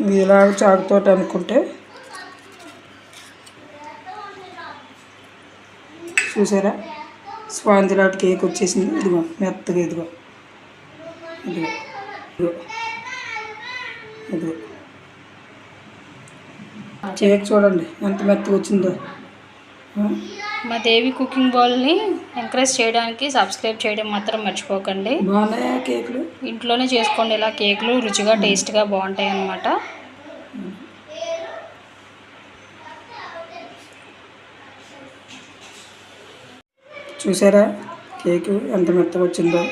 ఇలాగ చాకుతో అనుకుంటే చూసారా? స్పాంజ్ లాంటి కేక్ వచ్చేసింది. ఇదిగో మెత్తగా ఇదిగో. ఇదిగో. ఇదిగో. ఇదిగో. కేక్ చూడండి ఎంత మెత్తగా వచ్చిందో. మా దేవి కుకింగ్ బాల్ని ఎంకరేజ్ చేయడానికి సబ్స్క్రైబ్ చేయడం మాత్రం మర్చిపోకండి. బాగున్నాయా కేకులు? ఇంట్లోనే చేసుకోండి. ఇలా కేకులు రుచిగా టేస్ట్గా బాగుంటాయి అన్నమాట. చూసారా? కేకు ఎంత మెత్తగా వచ్చిందో.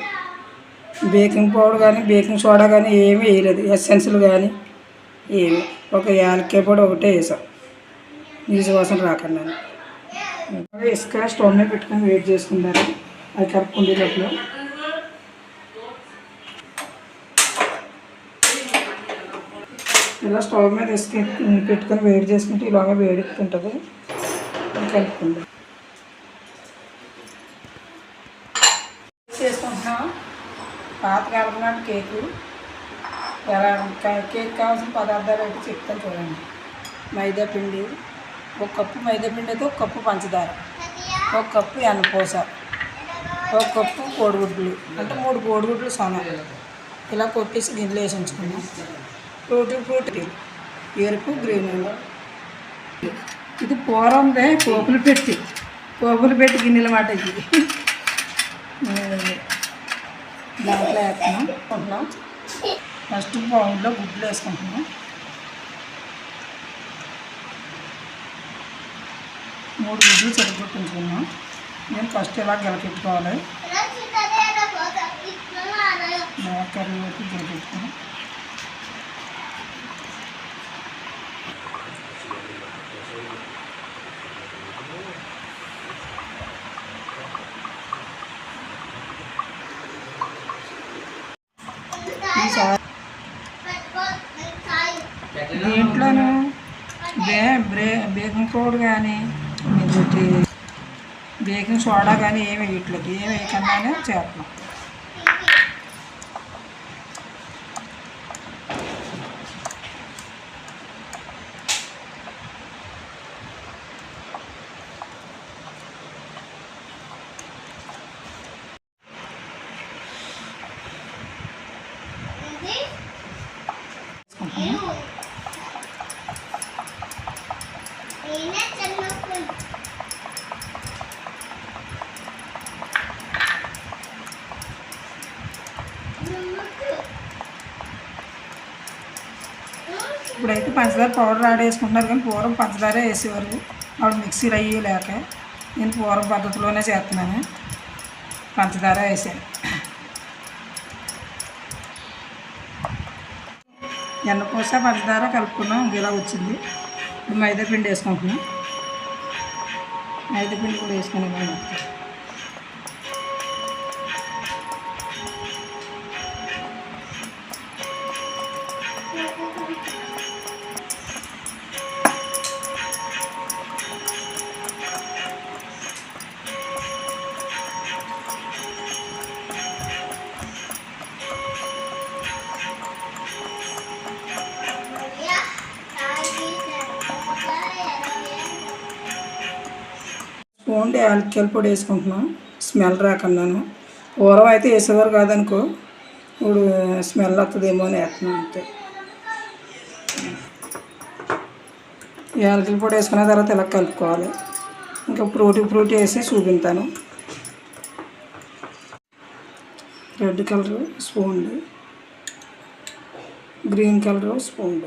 బేకింగ్ పౌడర్ కానీ బేకింగ్ సోడా కానీ ఏమీ వేయలేదు. ఎసెన్సులు కానీ ఏమి. ఒక యాలక్కాయ పొడి ఒకటే వేసాం. నీసు వాసన రాకుండా. ఇసుక స్టవ్ మీద పెట్టుకొని వెయిట్ చేసుకున్నారు అది కలుపుకుండే లోపల. ఇలా స్టవ్ మీద ఇసుక పెట్టుకొని వేడి చేసుకుంటే ఇలాగే వేడెక్కుతుంటుంది అది కలుపుకుందాం చేసుకుంటున్నాం పాతకాలం నాటి కేకు. ఎలా కేక్ కావాల్సిన పదార్థాలు అయితే చెప్తాను చూడండి. మైదా పిండి. ఒక కప్పు మైదాపిండితో అయితే ఒక కప్పు పంచదార ఒక కప్పు ఎన్నపూస ఒక కప్పు కోడిగుడ్లు అంటే మూడు కోడిగుడ్లు సొన. ఇలా కొట్టేసి గిన్నెలు వేసి ఉంచుకున్నాం ఫ్రూటీ ఫ్రూటీ ఎరుపు గ్రీన్ ఇది పూర్వందే పోపులు పెట్టి. పోపులు పెట్టి గిన్నెల మాట ఇది. దాంట్లో వేస్తున్నాం. కొంటున్నాం ఫస్ట్ బౌల్లో గుడ్లు వేసుకుంటున్నాం. మూడు గుడ్లు చెరగొట్టించుకున్నాం నేను ఫస్ట్ ఇలా గెలకెట్టుకోవాలి కర్రీ వరకు గెలకెట్టుకున్నాం ఈసారి దీంట్లోనూ? బే బ్రే బేకింగ్ పౌడర్ కానీ ఇంకోటి బేకింగ్ సోడా కానీ ఏమి వేయట్లేదు ఏమి వేయకుండానే చేస్తున్నాం వేసుకుంటున్నాం. ఇప్పుడైతే పంచదార పౌడర్ యాడ్ వేసుకుంటున్నారు కానీ పూర్వం పంచదారే వేసేవారు. అప్పుడు మిక్సీలు అయ్యి లేక నేను పూర్వం పద్ధతిలోనే చేస్తున్నాను. పంచదార వేసాను ఎన్నపూస పంచదార కలుపుకున్నాం ఇలా వచ్చింది. ఇప్పుడు మైదా పిండి వేసుకుంటున్నాం. మైదా పిండి కూడా వేసుకుని ఏంటంటే యాలక్కాయల పొడి వేసుకుంటున్నాం. స్మెల్ రాకుండాను. పూర్వం అయితే వేసేవారు కాదనుకో ఇప్పుడు స్మెల్ వస్తుందేమో అని వేస్తున్నాం అంతే. యాలకుల పొడి వేసుకున్న తర్వాత ఇలా కలుపుకోవాలి. ఇంకా ఫ్రూటీ ఫ్రూటీ వేసి చూపించాను red colour spoon. Green colour spoon.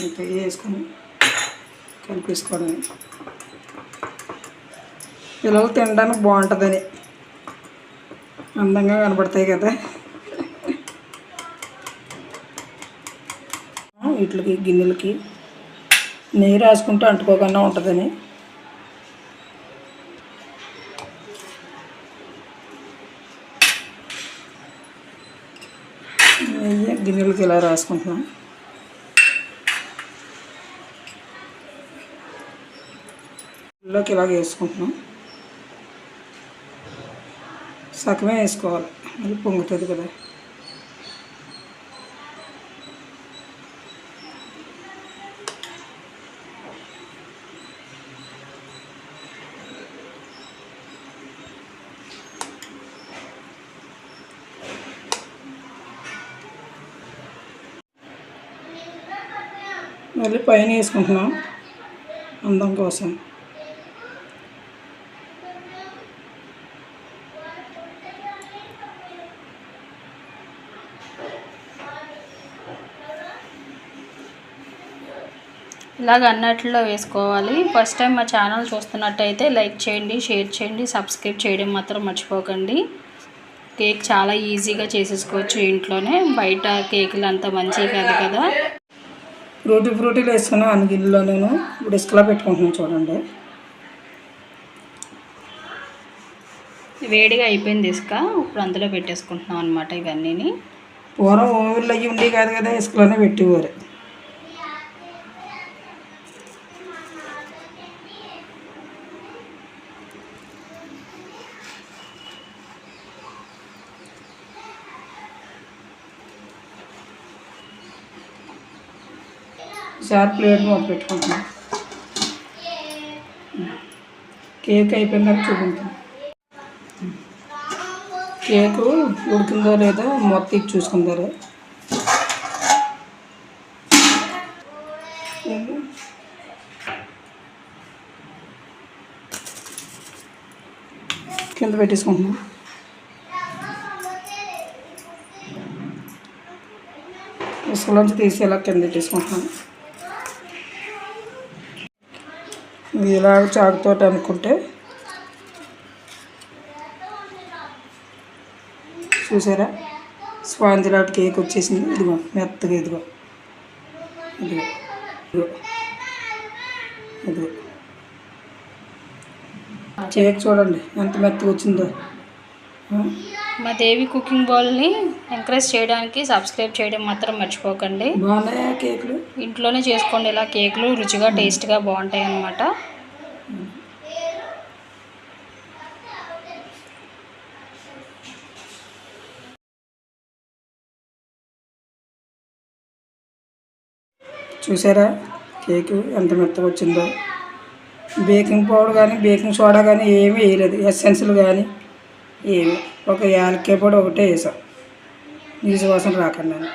అంతే వేసుకొని కలిపేసుకోవడమే. పిల్లలు తినడానికి బాగుంటుందని. అందంగా కనబడతాయి కదా. వీటికి గిన్నెలకి నెయ్యి రాసుకుంటూ అంటుకోకుండా ఉంటుందని. నెయ్యి గిన్నెలకి ఇలా రాసుకుంటున్నాం. ఇందులోకి ఇలాగ వేసుకుంటున్నాం. సగమే వేసుకోవాలి. మళ్ళీ పొంగుతుంది కదా. మళ్ళీ పైన వేసుకుంటున్నాం. అందం కోసం. ఇలాగ అన్నట్లో వేసుకోవాలి. ఫస్ట్ టైం మా ఛానల్ చూస్తున్నట్టయితే లైక్ చేయండి షేర్ చేయండి సబ్స్క్రైబ్ చేయడం మాత్రం మర్చిపోకండి. కేక్ చాలా ఈజీగా చేసేసుకోవచ్చు ఇంట్లోనే. బయట కేకులు అంత మంచివి కాదు కదా. ఫ్రూటీ ఫ్రూటీలు వేసుకున్నాం అన్ని గిన్నెలో నేను ఇప్పుడు ఇసుకలో పెట్టుకుంటున్నాను చూడండి. వేడిగా అయిపోయింది ఇసుక ఇప్పుడు అందులో పెట్టేసుకుంటున్నాం అనమాట ఇవన్నీని. పూర్వం ఊళ్ళో అయ్యి ఉండేవి కాదు కదా ఇసుకలోనే పెట్టేవారు. ఈసారి ప్లేట్ మూత పెట్టుకుంటున్నాం కేక్ అయిపోయిందని చూపించాం. కేకు ఉడికిందో లేదో మొత్తం ఇచ్చి చూసుకుంటారు. కింద పెట్టేసుకుంటున్నాం. ఇసుకలోంచి తీసి ఇలా కింద పెట్టేసుకుంటున్నాను ఇది ఇలా చాకుతో అనుకుంటే. చూసారా? స్పాంజ్ లాంటి కేక్ వచ్చేసింది. ఇదిగో మెత్తగా ఇదిగో. ఇదిగో. ఇదిగో. ఇదిగో. కేక్ చూడండి ఎంత మెత్తగా వచ్చిందో. మా దేవి కుకింగ్ బౌల్ని ఎంకరేజ్ చేయడానికి సబ్స్క్రైబ్ చేయడం మాత్రం మర్చిపోకండి. బాగున్నాయా కేకులు? ఇంట్లోనే చేసుకోండి. ఇలా కేకులు రుచిగా టేస్ట్గా బాగుంటాయి అన్నమాట. చూసారా? కేకు ఎంత మెత్తగా వచ్చిందో. బేకింగ్ పౌడర్ కానీ బేకింగ్ సోడా కానీ ఏమీ వేయలేదు. ఎసెన్సులు కానీ ఏమి? ఒక యాలక్కాయ పొడి ఒకటే వేసాం. నీసు వాసన రాకుండా.